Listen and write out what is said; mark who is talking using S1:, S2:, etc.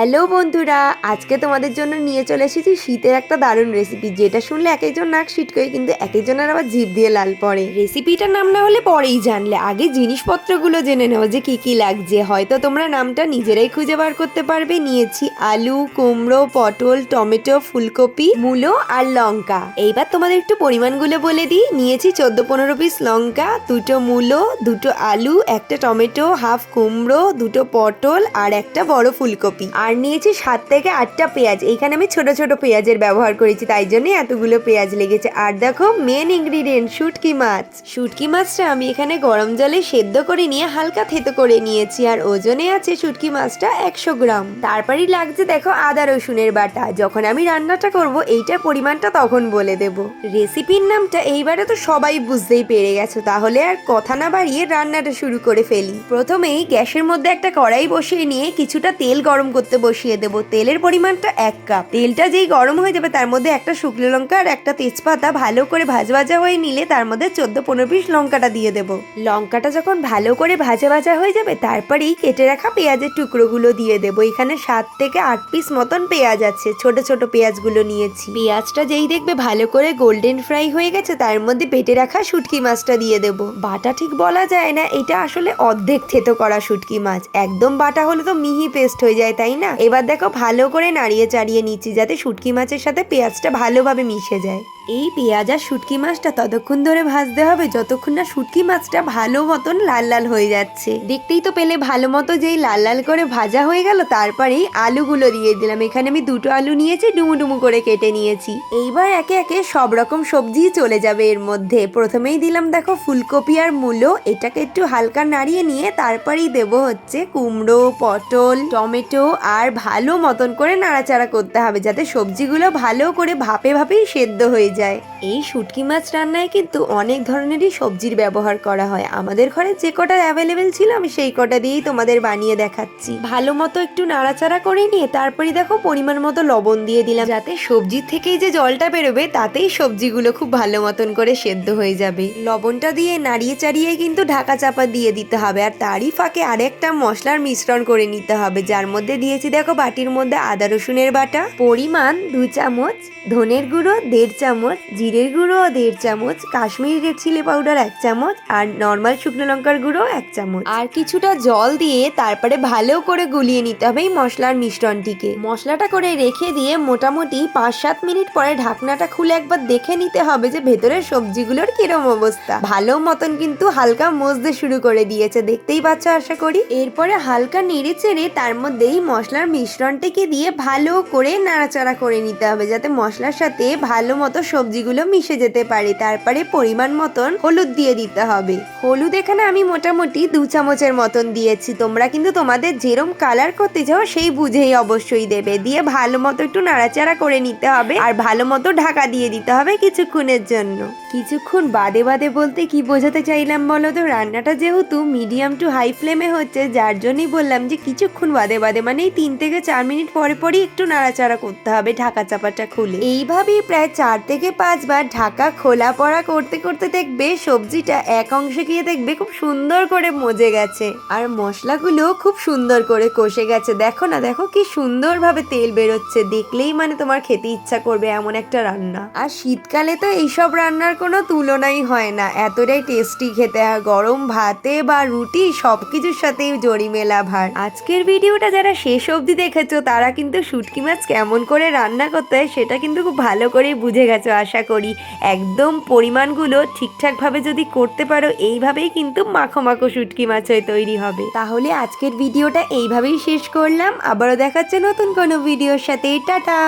S1: Hello বন্ধুরা, আজকে তোমাদের জন্য নিয়ে চলে এসেছি শীতের একটা দারুণ রেসিপি যেটা শুনলে এক একজন নাক করে কিন্তু এক একজনের আবার জিভ দিয়ে লাল পড়ে। রেসিপিটার নাম না হলে পরেই জানলে। আগে জিনিসপত্রগুলো জেনে নাও যে কি কি লাগছে। হয়তো তোমরা নামটা নিজেরাই খুঁজে বার করতে পারবে। নিয়েছি আলু, কুমড়ো, পটল, টমেটো, ফুলকপি, মূলো আর লঙ্কা। এইবার তোমাদের একটু পরিমাণগুলো বলে দিই। নিয়েছি চোদ্দ পনেরো পিস লঙ্কা, দুটো মূলো, দুটো আলু, একটা টমেটো, হাফ কুমড়ো, দুটো পটল আর একটা বড় ফুলকপি। আর নিয়েছি সাত থেকে আটটা পেঁয়াজ। এইখানে আমি ছোট ছোট পেঁয়াজের ব্যবহার করেছি, তাই জন্যই এতগুলো পেঁয়াজ লেগেছে। আর দেখো মেন ইনগ্রিডিয়েন্ট শুটকি মাছ। শুটকি মাছটা আমি এখানে গরম জলে সেদ্ধ করে নিয়ে হালকা থেতো করে নিয়েছি। আর ওজনে আছে শুটকি মাছটা একশো গ্রাম। তারপরেই লাগছে দেখো আদা রসুনের বাটা। যখন আমি রান্নাটা করব, এইটার পরিমাণটা তখন বলে দেব। রেসিপির নামটা এইবারে তো সবাই বুঝতেই পেরে গেছো। তাহলে আর কথা না বাড়িয়ে রান্নাটা শুরু করে ফেলি। প্রথমেই গ্যাসের মধ্যে একটা কড়াই বসিয়ে নিয়ে কিছুটা তেল গরম করতে বসিয়ে দেব। তেলের পরিমাণটা এক কাপ। তেলটা যেই গরম হয়ে যাবে, তার মধ্যে একটা শুকনো লঙ্কা আর একটা তেজপাতা ভালো করে ভাজা ভাজা হয়ে নিলে তার মধ্যে চোদ্দ পনেরো পিস লঙ্কাটা দিয়ে দেব। লঙ্কাটা যখন ভালো করে ভাজা ভাজা হয়ে যাবে, তারপরেই কেটে রাখা পেঁয়াজের টুকরোগুলো দিয়ে দেব। এখানে সাত থেকে আট পিস মতন পেঁয়াজ আছে, ছোট ছোট পেঁয়াজগুলো নিয়েছি। পেঁয়াজটা যেই দেখবে ভালো করে গোল্ডেন ফ্রাই হয়ে গেছে, তার মধ্যে পেটে রাখা শুটকি মাছটা দিয়ে দেব। বাটা ঠিক বলা যায় না, এটা আসলে অর্ধেক থেতো করা শুটকি মাছ। একদম বাটা হলে তো মিহি পেস্ট হয়ে যায়, তাই না? এবার দেখো ভালো করে নাড়িয়ে চাড়িয়ে নিচ্ছি যাতে শুটকি মাছের সাথে পেঁয়াজটা ভালোভাবে মিশে যায়। এই পেঁয়াজ আর শুটকি মাছটা ততক্ষণ ধরে ভাজতে হবে, যতক্ষণ না শুটকি মাছটা ভালো মতন লাল লাল হয়ে যাচ্ছে। দেখতেই তো পেলে ভালো মতো যেই লাল লাল করে ভাজা হয়ে গেল, তারপরেই আলুগুলো দিয়ে দিলাম। এখানে আমি দুটো আলু নিয়েছি ডুমু ডুমু করে কেটে নিয়েছি। এইবার একে একে সব রকম সবজি চলে যাবে এর মধ্যে। প্রথমেই দিলাম দেখো ফুলকপি আর মূলো, এটাকে একটু হালকা নাড়িয়ে নিয়ে তারপরেই দেব হচ্ছে কুমড়ো, পটল, টমেটো আর ভালো মতন করে নাড়াচাড়া করতে হবে, যাতে সবজিগুলো ভালো করে ভাপে ভাপেই সেদ্ধ হয়ে যায় এই শুটকি মাছ রান্নায় কিন্তু অনেক ধরনেরই সবজির ব্যবহার করা হয়। আমাদের ঘরে যে কটা অ্যাভেলেবেল ছিল, আমি সেই কটা দিয়েই তোমাদের বানিয়ে দেখাচ্ছি। ভালো মতো একটু নাড়াচাড়া করে নিয়ে তারপরে দেখো পরিমাণ মতো লবণ দিয়ে দিলাম, যাতে সবজির থেকেই যে জলটা বেরোবে, তাতেই সবজিগুলো খুব ভালো মতন করে সেদ্ধ হয়ে যাবে। লবণটা দিয়ে নাড়িয়ে চাড়িয়ে কিন্তু ঢাকা চাপা দিয়ে দিতে হবে, আর তারই ফাঁকে আরেকটা মশলার মিশ্রণ করে নিতে হবে, যার মধ্যে দিয়েছি দেখো বাটির মধ্যে আদা রসুনের বাটা, পরিমাণ দু চামচ ধনের গুঁড়ো, দেড় চামচ জিরের গুঁড়ো, দেড় চামচ, কাশ্মীরি রেড চিলি পাউডার এক চামচ, আর নর্মাল শুকনো লঙ্কার গুঁড়ো এক চামচ। আর কিছুটা জল দিয়ে তারপরে ভালো করে গুলিয়ে নিতে হবে এই মশলার মিশ্রণটিকে। মশলাটা করে রেখে দিয়ে মোটামুটি পাঁচ সাত মিনিট পরে ঢাকনাটা খুলে একবার দেখে নিতে হবে যে ভেতরের সবজিগুলোর কিরম অবস্থা। ভালো মতন কিন্তু হালকা মজতে শুরু করে দিয়েছে, দেখতেই পাচ্ছ আশা করি। এরপরে হালকা নেড়ে চেড়ে তার মধ্যেই মশলার মিশ্রণটাকে দিয়ে ভালো করে নাড়াচাড়া করে নিতে হবে, যাতে মশলার সাথে ভালো মতো সবজিগুলো মিশে যেতে পারে, তারপরে পরিমাণ মতন হলুদ দিয়ে দিতে হবে। হলুদ এখানে আমি মোটামুটি দু চামচের মতন দিয়েছি, তোমরা কিন্তু তোমাদের যেরম কালার করতে চাও সেই বুঝেই অবশ্যই দেবে। দিয়ে ভালো মতো একটু নাড়াচাড়া করে নিতে হবে, আর ভালো মতো ঢাকা দিয়ে দিতে হবে কিছুক্ষণের জন্য। কিছুক্ষণ বাদে বাদে বলতে কি বোঝাতে চাইলাম বলো তো? রান্নাটা যেহেতু মিডিয়াম টু হাই ফ্লেমে হচ্ছে, যার জন্যই বললাম যে কিছুক্ষণ বাদে বাদে মানে এই তিন থেকে চার মিনিট পরে পরই একটু নাড়াচাড়া করতে হবে ঢাকা চাপাটা খুলে। এইভাবেই প্রায় চার থেকে পাঁচবার ঢাকা খোলা পড়া করতে করতে দেখবে সবজিটা এক অংশে গিয়ে দেখবে খুব সুন্দর করে মজে গেছে। আর মশলাগুলো খুব সুন্দর করে কষে গেছে। দেখো না, দেখো কি সুন্দরভাবে তেল বেরোচ্ছে। দেখলেই মানে তোমার খেতে ইচ্ছা করবে এমন একটা রান্না। আর শীতকালে তো এইসব রান্নার কোনো তুলনাই হয় না। এতটাই টেস্টি খেতে হয়। গরম ভাতে বা রুটি সব কিছুর সাথেই জড়ি মেলা ভার। আজকের ভিডিওটা যারা শেষ অবধি দেখেছ, তারা কিন্তু শুটকি মাছ কেমন করে রান্না করতে হয় সেটা কিন্তু খুব ভালো করেই বুঝে গেছো, আশা করি। একদম পরিমাণগুলো ঠিকঠাকভাবে যদি করতে পারো, এইভাবেই কিন্তু মাখো মাখো শুটকি মাছ হয়ে তৈরি হবে। তাহলে আজকের ভিডিওটা এইভাবেই শেষ করলাম। আবারও দেখাচ্ছে নতুন কোনো ভিডিওর সাথে। টাটা!